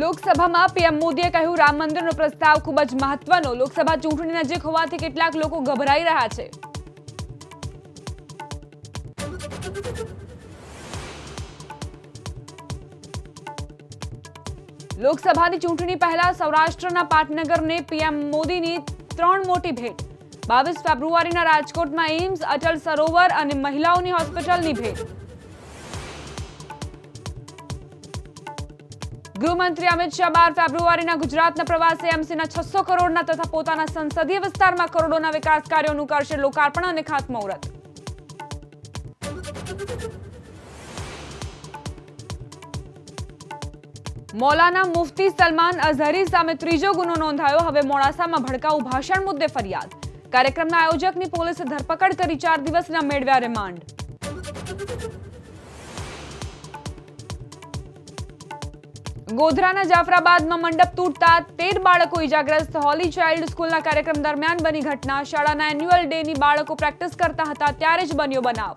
લોકસભામાં પીએમ મોદીએ કહ્યું, રામ મંદિરનો પ્રસ્તાવ ખૂબ જ મહત્વનો. લોકસભા ચૂંટણી નજીક હોવાથી કેટલાક લોકો ગભરાઈ રહ્યા છે. લોકસભાની ચૂંટણી પહેલા સૌરાષ્ટ્રના પાટનગરને પીએમ મોદીની ત્રણ મોટી ભેટ. બાવીસ ફેબ્રુઆરીના રાજકોટમાં એઇમ્સ, અટલ સરોવર અને મહિલાઓની હોસ્પિટલની ભેટ. ગૃહમંત્રી અમિત શાહ બાર ફેબ્રુઆરીના ગુજરાતના પ્રવાસે એમસીના છસો કરોડના તથા પોતાના સંસદીય વિસ્તારમાં કરોડોના વિકાસ કાર્યોનું કરશે લોકાર્પણ અને ખાતમુહૂર્ત. મોલાના મુફતી સલમાન અઝહરી સામે ત્રીજો ગુનો નોંધાયો. હવે મોડાસામાં ભડકાઉ ભાષણ મુદ્દે ફરિયાદ. કાર્યક્રમના આયોજકની પોલીસે ધરપકડ કરી ચાર દિવસના મેળવ્યા રિમાન્ડ. ગોધરાના જાફરાબાદમાં મંડપ તૂટતા તેર બાળકો ઇજાગ્રસ્ત. હોલી ચાઇલ્ડ સ્કૂલના કાર્યક્રમ દરમિયાન બની ઘટના. શાળાના એન્યુઅલ ડેની બાળકો પ્રેક્ટિસ કરતા હતા, ત્યારે જ બન્યો બનાવ.